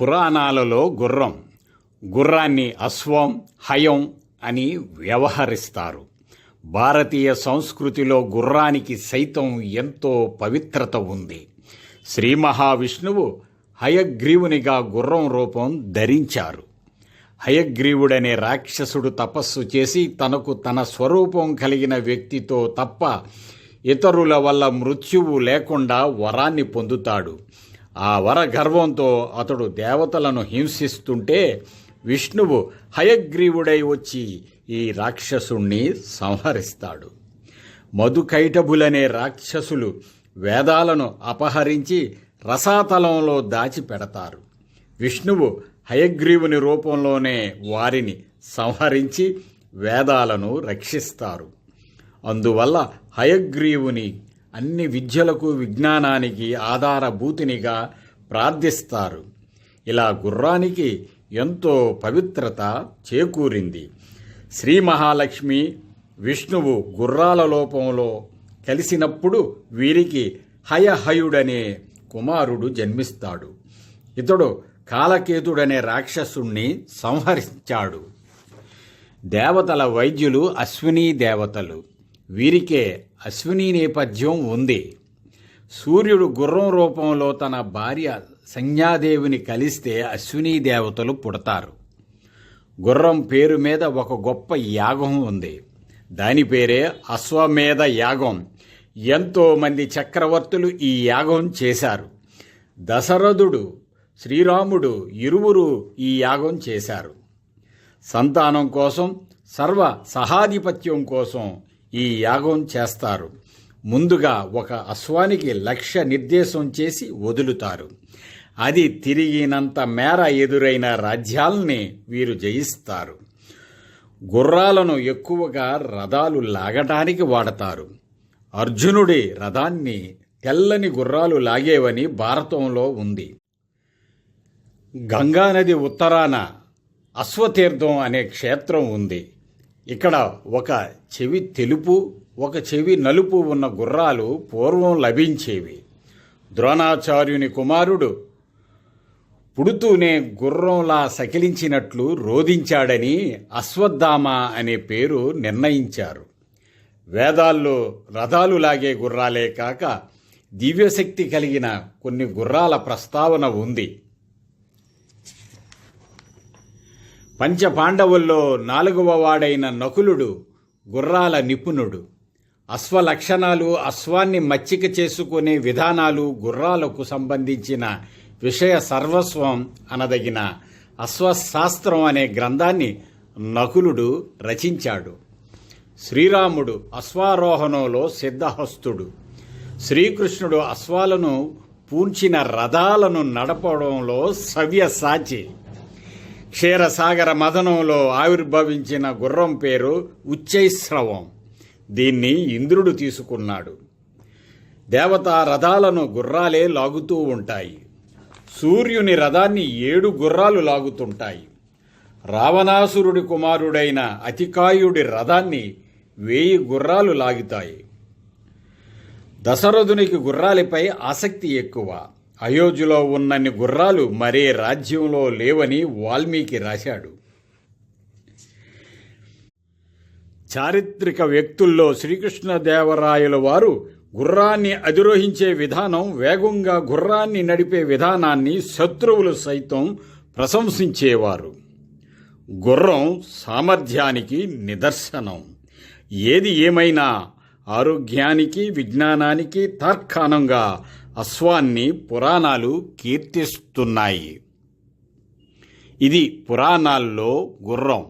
పురాణాలలో గుర్రం గుర్రాన్ని అశ్వం హయం అని వ్యవహరిస్తారు. భారతీయ సంస్కృతిలో గుర్రానికి సైతం ఎంతో పవిత్రత ఉంది. శ్రీ మహావిష్ణువు హయగ్రీవునిగా గుర్రం రూపం ధరించారు. హయగ్రీవుడనే రాక్షసుడు తపస్సు చేసి తనకు తన స్వరూపం కలిగిన వ్యక్తితో తప్ప ఇతరుల వల్ల మృత్యువు లేకుండా వరాన్ని పొందుతాడు. ఆ వర గర్వంతో అతడు దేవతలను హింసిస్తుంటే విష్ణువు హయగ్రీవుడై వచ్చి ఈ రాక్షసుణ్ణి సంహరిస్తాడు. మధుకైటబులనే రాక్షసులు వేదాలను అపహరించి రసాతలంలో దాచిపెడతారు. విష్ణువు హయగ్రీవుని రూపంలోనే వారిని సంహరించి వేదాలను రక్షిస్తారు. అందువల్ల హయగ్రీవుని అన్ని విద్యలకు విజ్ఞానానికి ఆధారభూతినిగా ప్రార్థిస్తారు. ఇలా గుర్రానికి ఎంతో పవిత్రత చేకూరింది. శ్రీ మహాలక్ష్మి విష్ణువు గుర్రాల లోపంలో కలిసినప్పుడు వీరికి హయహయుడనే కుమారుడు జన్మిస్తాడు. ఇతడు కాలకేతుడనే రాక్షసుణ్ణి సంహరించాడు. దేవతల వైద్యులు అశ్వినీ దేవతలు. వీరికే అశ్విని నేపథ్యం ఉంది. సూర్యుడు గుర్రం రూపంలో తన భార్య సంజ్ఞాదేవిని కలిస్తే అశ్వినీ దేవతలు పుడతారు. గుర్రం పేరు మీద ఒక గొప్ప యాగం ఉంది. దాని పేరే అశ్వమేధ యాగం. ఎంతోమంది చక్రవర్తులు ఈ యాగం చేశారు. దశరథుడు శ్రీరాముడు ఇరువురు ఈ యాగం చేశారు. సంతానం కోసం సర్వ సహాధిపత్యం కోసం ఈ యాగం చేస్తారు. ముందుగా ఒక అశ్వానికి లక్ష్య నిర్దేశం చేసి వదులుతారు. అది తిరిగినంత మేర ఎదురైన రాజ్యాల్ని వీరు జయిస్తారు. గుర్రాలను ఎక్కువగా రథాలు లాగటానికి వాడతారు. అర్జునుడి రథాన్ని తెల్లని గుర్రాలు లాగేవని భారతంలో ఉంది. గంగానది ఉత్తరాన అశ్వతీర్థం అనే క్షేత్రం ఉంది. ఇక్కడ ఒక చెవి తెలుపు ఒక చెవి నలుపు ఉన్న గుర్రాలు పూర్వం లభించేవి. ద్రోణాచార్యుని కుమారుడు పుడుతూనే గుర్రంలా సకిలించినట్లు రోధించాడని అశ్వత్థామ అనే పేరు నిర్ణయించారు. వేదాల్లో రథాలు లాగే గుర్రాలే కాక దివ్యశక్తి కలిగిన కొన్ని గుర్రాల ప్రస్తావన ఉంది. పంచపాండవుల్లో నాలుగవ వాడైన నకులుడు గుర్రాల నిపుణుడు. అశ్వలక్షణాలు అశ్వాన్ని మచ్చిక చేసుకునే విధానాలు గుర్రాలకు సంబంధించిన విషయ సర్వస్వం అనదగిన అశ్వశాస్త్రం అనే గ్రంథాన్ని నకులుడు రచించాడు. శ్రీరాముడు అశ్వారోహణంలో సిద్ధహస్తుడు. శ్రీకృష్ణుడు అశ్వాలను పూంచిన రథాలను నడపడంలో సవ్యసాచి. క్షీరసాగర మదనంలో ఆవిర్భవించిన గుర్రం పేరు ఉచ్చైశ్రవం. దీన్ని ఇంద్రుడు తీసుకున్నాడు. దేవతా రథాలను గుర్రాలే లాగుతూ ఉంటాయి. సూర్యుని రథాన్ని ఏడు గుర్రాలు లాగుతుంటాయి. రావణాసురుడి కుమారుడైన అతికాయుడి రథాన్ని వేయి గుర్రాలు లాగుతాయి. దశరథునికి గుర్రాలపై ఆసక్తి ఎక్కువ. అయోధ్యలో ఉన్నన్ని గుర్రాలు మరే రాజ్యంలో లేవని వాల్మీకి రాశాడు. చారిత్రక వ్యక్తుల్లో శ్రీకృష్ణదేవరాయల వారు గుర్రాన్ని అధిరోహించే విధానం వేగంగా గుర్రాన్ని నడిపే విధానాన్ని శత్రువులు సైతం ప్రశంసించేవారు. గుర్రం సామర్థ్యానికి నిదర్శనం. ఏది ఏమైనా ఆరోగ్యానికి విజ్ఞానానికి తార్కాణంగా అశ్వాన్ని పురాణాలు కీర్తిస్తున్నాయి. ఇది పురాణాల్లో గుర్రం.